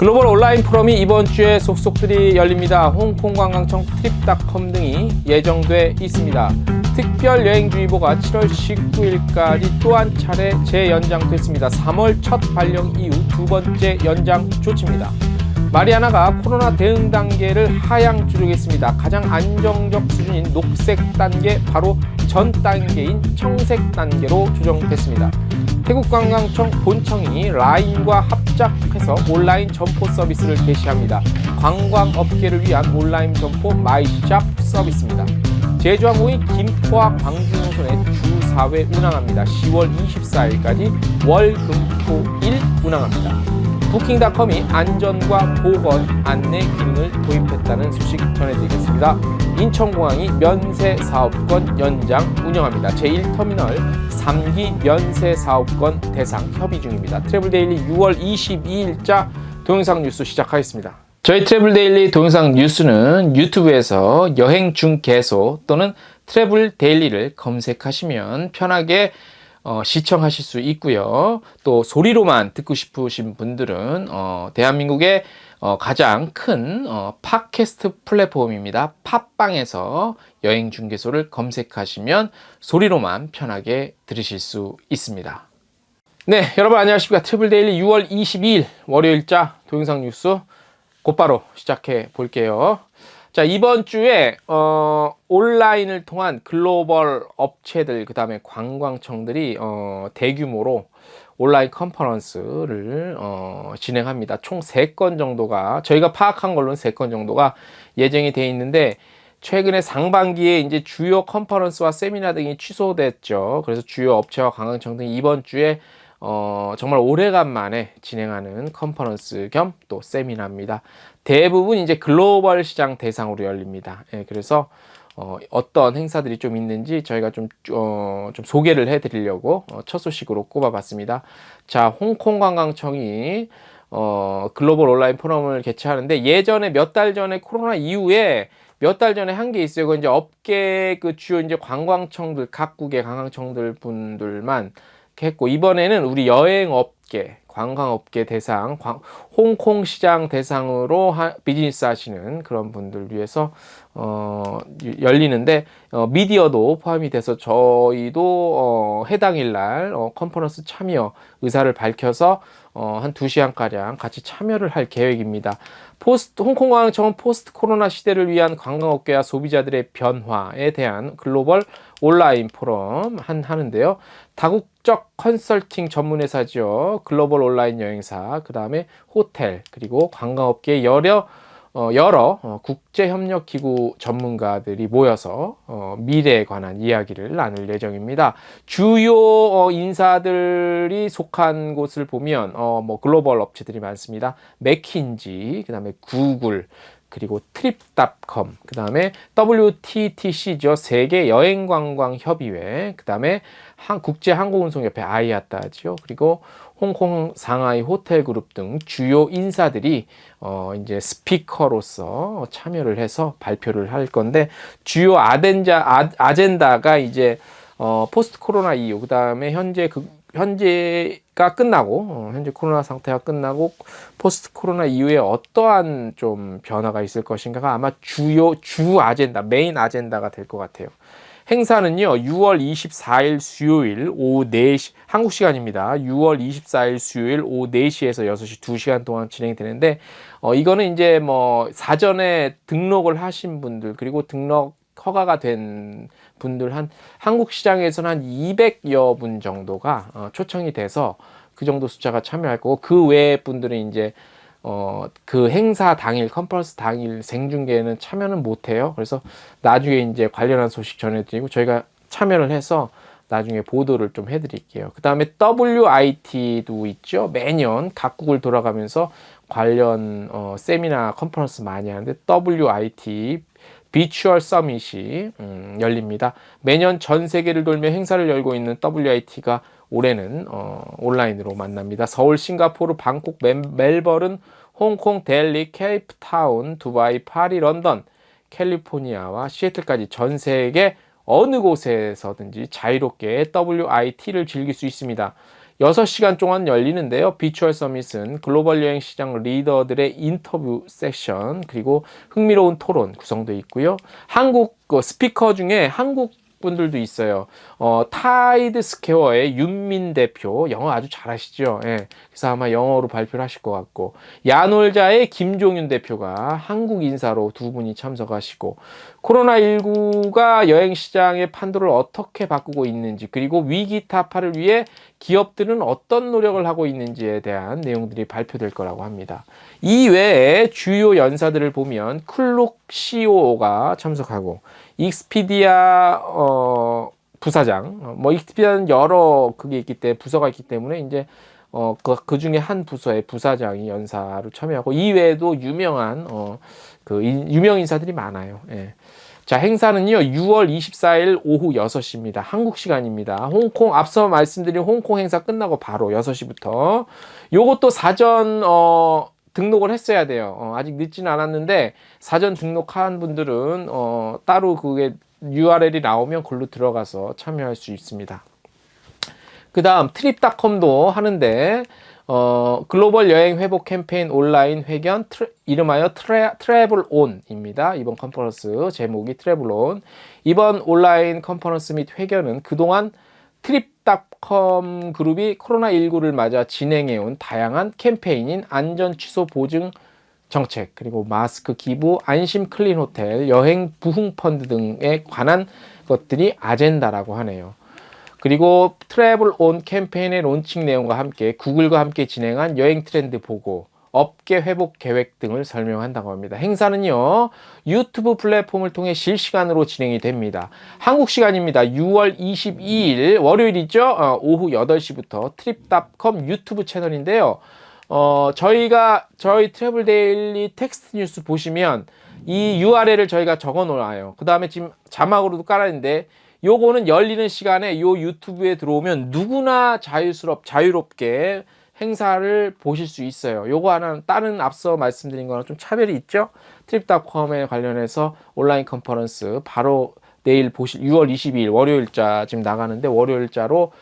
글로벌 온라인 포럼이 이번 주에 속속들이 열립니다. 홍콩 관광청 트립닷컴 등이 예정돼 있습니다. 특별 여행주의보가 7월 19일까지 또 한 차례 재연장됐습니다. 3월 첫 발령 이후 두 번째 연장 조치입니다. 마리아나가 코로나 대응 단계를 하향 조정했습니다. 가장 안정적 수준인 녹색 단계 바로 전 단계인 청색 단계로 조정됐습니다. 태국관광청 본청이 라인과 합작해서 온라인 점포 서비스를 개시합니다. 관광업계를 위한 온라인 점포 마이샵 서비스입니다. 제주항공이 김포와 광주 노선에 주 4회 운항합니다. 10월 24일까지 월, 금, 토, 일 운항합니다. 부킹닷컴이 안전과 보건 안내 기능을 도입했다는 소식 전해드리겠습니다. 인천공항이 면세 사업권 연장 운영합니다. 제1터미널 3기 면세 사업권 대상 협의 중입니다. 트래블데일리 6월 22일자 동영상 뉴스 시작하겠습니다. 저희 트래블데일리 동영상 뉴스는 유튜브에서 여행 중 개소 또는 트래블 데일리를 검색하시면 편하게 어, 시청하실 수 있고요. 또 소리로만 듣고 싶으신 분들은 어, 대한민국의 어, 가장 큰 어, 팟캐스트 플랫폼입니다. 팟빵에서 여행 중개소를 검색하시면 소리로만 편하게 들으실 수 있습니다. 네, 여러분 안녕하십니까? 트래블데일리 6월 22일 월요일자 동영상 뉴스 곧바로 시작해 볼게요. 자, 이번 주에, 어, 온라인을 통한 글로벌 업체들, 그 다음에 관광청들이, 어, 대규모로 온라인 컨퍼런스를, 어, 진행합니다. 총 3건 정도가, 저희가 파악한 걸로는 3건 정도가 예정이 돼 있는데, 최근에 상반기에 이제 주요 컨퍼런스와 세미나 등이 취소됐죠. 그래서 주요 업체와 관광청 등이 이번 주에 어, 정말 오래간만에 진행하는 컨퍼런스 겸 또 세미나입니다. 대부분 이제 글로벌 시장 대상으로 열립니다. 예, 그래서 어, 어떤 행사들이 좀 있는지 저희가 좀, 어, 좀 소개를 해드리려고 어, 첫 소식으로 꼽아봤습니다. 자, 홍콩 관광청이 어, 글로벌 온라인 포럼을 개최하는데 예전에 몇 달 전에 코로나 이후에 몇 달 전에 한 게 있어요. 그 이제 업계 그 주요 이제 관광청들 각국의 관광청들 분들만 했고 이번에는 우리 여행업계 관광업계 대상, 광, 홍콩 시장 대상으로 하, 비즈니스 하시는 그런 분들 위해서 어, 열리는데 어, 미디어도 포함이 돼서 저희도 어, 해당일 날 어, 컨퍼런스 참여 의사를 밝혀서 어, 한 두시간가량 같이 참여를 할 계획입니다. 포스트, 홍콩 관광청은 포스트 코로나 시대를 위한 관광업계와 소비자들의 변화에 대한 글로벌 온라인 포럼 한, 하는데요. 다국적 컨설팅 전문 회사죠. 글로벌 온라인 여행사, 그 다음에 호텔, 그리고 관광업계 여러 어, 여러 어, 국제협력기구 전문가들이 모여서 어, 미래에 관한 이야기를 나눌 예정입니다. 주요 어, 인사들이 속한 곳을 보면 어, 뭐 글로벌 업체들이 많습니다. 맥킨지, 그 다음에 구글, 그리고 트립닷컴, 그 다음에 WTTC죠. 세계 여행관광 협의회, 그 다음에 국제항공운송협회 아이아타죠. 그리고 홍콩 상하이 호텔 그룹 등 주요 인사들이 어 이제 스피커로서 참여를 해서 발표를 할 건데 주요 아덴자 아, 아젠다가 이제 어 포스트 코로나 이후 그다음에 현재 그 현재가 끝나고 어, 현재 코로나 상태가 끝나고 포스트 코로나 이후에 어떠한 좀 변화가 있을 것인가가 아마 주요 주 아젠다 메인 아젠다가 될 것 같아요. 행사는요, 6월 24일 수요일 오후 4시, 한국 시간입니다. 6월 24일 수요일 오후 4시에서 6시 2시간 동안 진행이 되는데, 어, 이거는 이제 뭐, 사전에 등록을 하신 분들, 그리고 등록 허가가 된 분들 한, 한국 시장에서는 한 200여 분 정도가 어, 초청이 돼서 그 정도 숫자가 참여할 거고, 그 외의 분들은 이제 어, 그 행사 당일, 컨퍼런스 당일 생중계에는 참여는 못해요. 그래서 나중에 이제 관련한 소식 전해드리고 저희가 참여를 해서 나중에 보도를 좀 해드릴게요. 그 다음에 WIT도 있죠. 매년 각국을 돌아가면서 관련 어, 세미나 컨퍼런스 많이 하는데 WIT 비추얼 서밋이 음, 열립니다. 매년 전 세계를 돌며 행사를 열고 있는 WIT가 올해는 어, 온라인으로 만납니다. 서울, 싱가포르, 방콕, 멜 버른, 홍콩, 델리, 케이프타운, 두바이, 파리, 런던, 캘리포니아와 시애틀까지 전 세계 어느 곳에서든지 자유롭게 WIT를 즐길 수 있습니다. 6시간 동안 열리는데요. 비추얼 서밋은 글로벌 여행 시장 리더들의 인터뷰 섹션 그리고 흥미로운 토론 구성되어 있고요. 한국 그 스피커 중에 한국 분들도 있어요. 어, 타이드 스퀘어의 윤민 대표 영어 아주 잘하시죠. 예. 그래서 아마 영어로 발표를 하실 것 같고 야놀자의 김종윤 대표가 한국 인사로 두 분이 참석하시고 코로나19가 여행 시장의 판도를 어떻게 바꾸고 있는지 그리고 위기 타파를 위해 기업들은 어떤 노력을 하고 있는지에 대한 내용들이 발표될 거라고 합니다. 이 외에 주요 연사들을 보면 클룩 CEO가 참석하고 익스피디아 어, 부사장 어, 뭐 익스피디아는 여러 그게 있기 때문에 부서가 있기 때문에 이제 어, 그, 그 중에 한 부서의 부사장이 연사로 참여하고 이외에도 유명한 어, 그 인, 유명 인사들이 많아요. 예. 자, 행사는요, 6월 24일 오후 6시입니다. 한국 시간입니다. 홍콩, 앞서 말씀드린 홍콩 행사 끝나고 바로 6시부터. 요것도 사전, 어, 등록을 했어야 돼요. 어, 아직 늦지는 않았는데, 사전 등록한 분들은, 어, 따로 그게 URL이 나오면 글로 들어가서 참여할 수 있습니다. 그 다음, 트립닷컴도 하는데, 어, 글로벌 여행 회복 캠페인 온라인 회견 트레, 이름하여 트래, 트래블 온입니다. 이번 컨퍼런스 제목이 트래블 온. 이번 온라인 컨퍼런스 및 회견은 그동안 트립닷컴 그룹이 코로나19를 맞아 진행해온 다양한 캠페인인 안전 취소 보증 정책, 그리고 마스크 기부, 안심 클린 호텔, 여행 부흥 펀드 등에 관한 것들이 아젠다라고 하네요. 그리고 트래블 온 캠페인의 론칭 내용과 함께 구글과 함께 진행한 여행 트렌드 보고, 업계 회복 계획 등을 설명한다고 합니다. 행사는요, 유튜브 플랫폼을 통해 실시간으로 진행이 됩니다. 한국 시간입니다. 6월 22일 월요일이죠. 어, 오후 8시부터 트립닷컴 유튜브 채널인데요. 어, 저희가 저희 트래블 데일리 텍스트 뉴스 보시면 이 URL을 저희가 적어 놓아요. 그 다음에 지금 자막으로도 깔았는데 요거는 열리는 시간에 요 유튜브에 들어오면 누구나 자유스럽, 자유롭게 행사를 보실 수 있어요. 요거 하나 다른 앞서 말씀드린 거랑 좀 차별이 있죠. 트립닷컴에 관련해서 온라인 컨퍼런스 바로 내일 보실 6월 22일 월요일자 지금 나가는데 월요일자로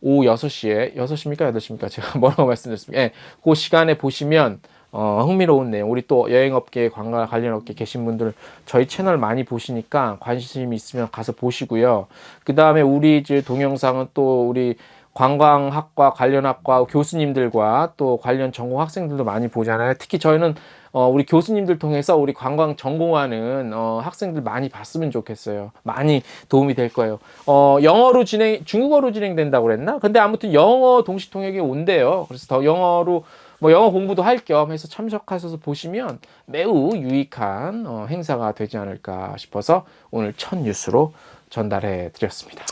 오후 6시에 6시입니까? 8시입니까? 제가 뭐라고 말씀드렸습니까? 예. 그 시간에 보시면 어, 흥미로운 내용. 우리 또 여행업계, 관광 관련 업계 계신 분들 저희 채널 많이 보시니까 관심이 있으면 가서 보시고요. 그 다음에 우리 이제 동영상은 또 우리 관광학과 관련 학과 교수님들과 또 관련 전공 학생들도 많이 보잖아요. 특히 저희는 어, 우리 교수님들 통해서 우리 관광 전공하는 어, 학생들 많이 봤으면 좋겠어요. 많이 도움이 될 거예요. 어, 영어로 진행, 중국어로 진행된다고 그랬나? 근데 아무튼 영어 동시 통역이 온대요. 그래서 더 영어로 뭐 영어 공부도 할 겸 해서 참석하셔서 보시면 매우 유익한 어, 행사가 되지 않을까 싶어서 오늘 첫 뉴스로 전달해 드렸습니다.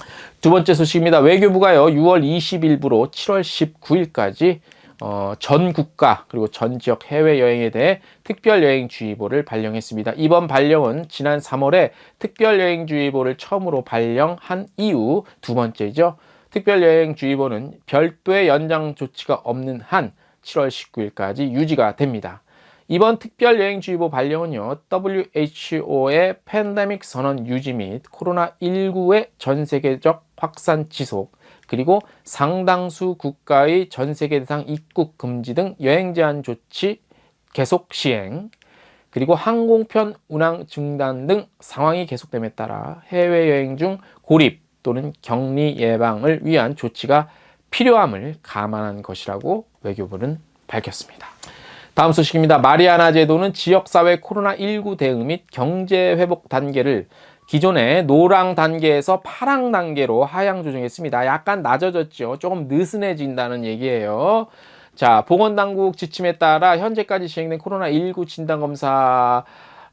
두 번째 소식입니다. 외교부가요, 6월 20일부로 7월 19일까지 어, 전 국가 그리고 전 지역 해외 여행에 대해 특별 여행 주의보를 발령했습니다. 이번 발령은 지난 3월에 특별 여행 주의보를 처음으로 발령한 이후 두 번째죠. 특별 여행 주의보는 별도의 연장 조치가 없는 한 7월 19일까지 유지가 됩니다. 이번 특별여행주의보 발령은요, WHO의 팬데믹 선언 유지 및 코로나19의 전 세계적 확산 지속, 그리고 상당수 국가의 전 세계 대상 입국 금지 등 여행 제한 조치 계속 시행, 그리고 항공편 운항 중단 등 상황이 계속됨에 따라 해외여행 중 고립 또는 격리 예방을 위한 조치가 필요함을 감안한 것이라고 외교부는 밝혔습니다. 다음 소식입니다. 마리아나 제도는 지역사회 코로나19 대응 및 경제 회복 단계를 기존의 노랑 단계에서 파랑 단계로 하향 조정했습니다. 약간 낮아졌죠. 조금 느슨해진다는 얘기예요. 자, 보건당국 지침에 따라 현재까지 시행된 코로나19 진단검사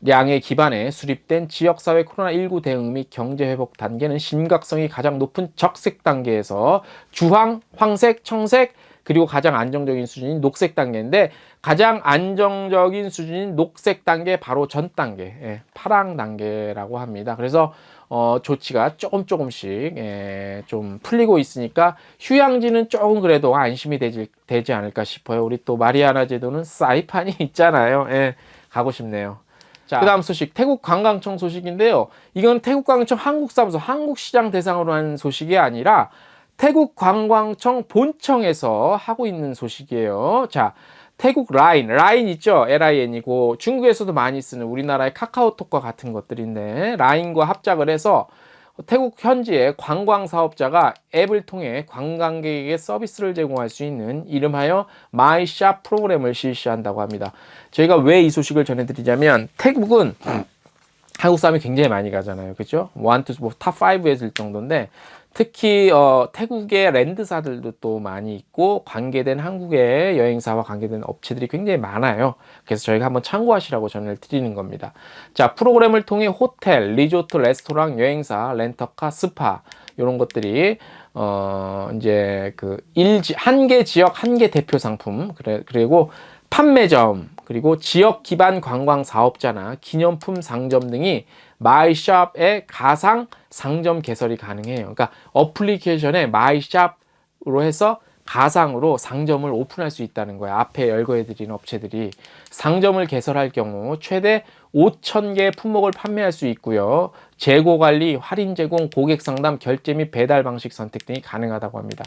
량에 기반해 수립된 지역사회 코로나19 대응 및 경제회복 단계는 심각성이 가장 높은 적색 단계에서 주황, 황색, 청색, 그리고 가장 안정적인 수준인 녹색 단계인데 가장 안정적인 수준인 녹색 단계 바로 전 단계, 예, 파랑 단계라고 합니다. 그래서 어, 조치가 조금 조금씩 예, 좀 풀리고 있으니까 휴양지는 조금 그래도 안심이 되지, 되지 않을까 싶어요. 우리 또 마리아나 제도는 사이판이 있잖아요. 예, 가고 싶네요. 자, 그 다음 소식, 태국 관광청 소식인데요. 이건 태국 관광청 한국 사무소, 한국 시장 대상으로 한 소식이 아니라 태국 관광청 본청에서 하고 있는 소식이에요. 자, 태국 라인, 라인 있죠? LIN이고 중국에서도 많이 쓰는 우리나라의 카카오톡과 같은 것들인데 라인과 합작을 해서 태국 현지의 관광 사업자가 앱을 통해 관광객에게 서비스를 제공할 수 있는 이름하여 마이샵 프로그램을 실시한다고 합니다. 저희가 왜 이 소식을 전해드리자면 태국은 한국 사람이 굉장히 많이 가잖아요. 그죠? 원, 투, 뭐탑 5에 들 정도인데 특히 어, 태국의 랜드사들도 또 많이 있고 관계된 한국의 여행사와 관계된 업체들이 굉장히 많아요. 그래서 저희가 한번 참고하시라고 전해를 드리는 겁니다. 자, 프로그램을 통해 호텔, 리조트, 레스토랑, 여행사, 렌터카, 스파 이런 것들이 어 이제 그 일지 한개 지역 한 개 대표 상품 그래 그리고 판매점 그리고 지역 기반 관광 사업자나 기념품 상점 등이 마이샵의 가상 상점 개설이 가능해요. 그러니까 어플리케이션에 마이샵으로 해서 가상으로 상점을 오픈할 수 있다는 거예요. 앞에 열거해드린 업체들이 상점을 개설할 경우 최대 5,000개 품목을 판매할 수 있고요. 재고 관리, 할인 제공, 고객 상담, 결제 및 배달 방식 선택 등이 가능하다고 합니다.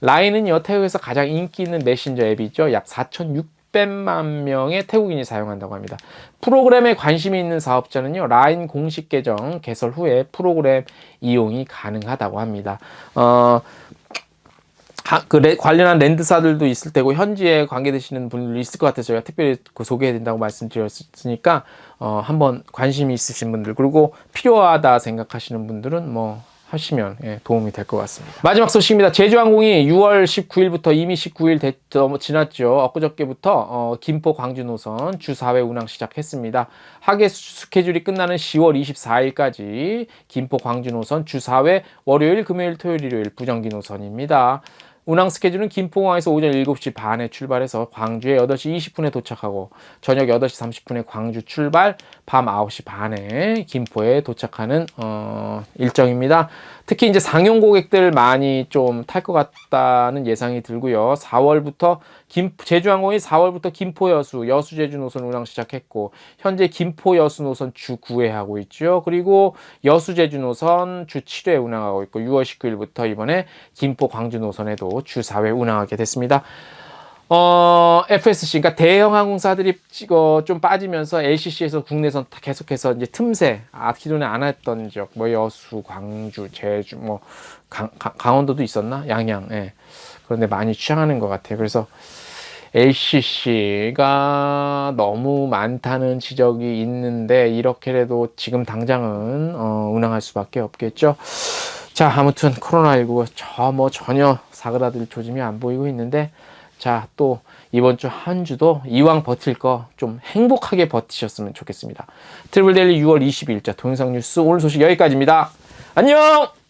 라인은 여태국에서 가장 인기 있는 메신저 앱이죠. 약 4,600만 명의 태국인이 사용한다고 합니다. 프로그램에 관심이 있는 사업자는요, 라인 공식 계정 개설 후에 프로그램 이용이 가능하다고 합니다. 어, 하- 그 레- 관련한 랜드사들도 있을 테고 현지에 관계되시는 분들도 있을 것 같아서 저희가 특별히 그 소개해 드린다고 말씀드렸으니까 어, 한번 관심이 있으신 분들 그리고 필요하다 생각하시는 분들은 뭐 하시면 예, 도움이 될 것 같습니다. 마지막 소식입니다. 제주항공이 6월 19일부터 이미 19일 됐, 어, 지났죠. 엊그저께부터 어, 김포 광주 노선 주 4회 운항 시작했습니다. 하계 수- 스케줄이 끝나는 10월 24일까지 김포 광주 노선 주 4회 월요일, 금요일, 토요일, 일요일 부정기 노선입니다. 운항 스케줄은 김포공항에서 오전 7시 반에 출발해서 광주에 8시 20분에 도착하고 저녁 8시 30분에 광주 출발, 밤 9시 반에 김포에 도착하는 어, 일정입니다. 특히 이제 상용 고객들 많이 좀 탈 것 같다는 예상이 들고요. 4월부터 김 제주항공이 4월부터 김포 여수, 여수 제주 노선 운항 시작했고 현재 김포 여수 노선 주 9회 하고 있죠. 그리고 여수 제주 노선 주 7회 운항하고 있고 6월 19일부터 이번에 김포 광주 노선에도 주 4회 운항하게 됐습니다. 어, FSC, 그러니까 대형 항공사들이 찍어 좀 빠지면서 LCC에서 국내선 다 계속해서 이제 틈새, 아, 기존에 안 했던 지역, 뭐 여수, 광주, 제주, 뭐 강, 강- 강원도도 있었나? 양양, 예. 그런데 많이 취향하는 것 같아요. 그래서 LCC가 너무 많다는 지적이 있는데 이렇게라도 지금 당장은 어, 운항할 수밖에 없겠죠. 자, 아무튼 코로나19 저 뭐 전혀 사그라들 조짐이 안 보이고 있는데 자, 또 이번 주 한 주도 이왕 버틸 거 좀 행복하게 버티셨으면 좋겠습니다. 트리블 데일리 6월 22일자 동영상 뉴스 오늘 소식 여기까지입니다. 안녕!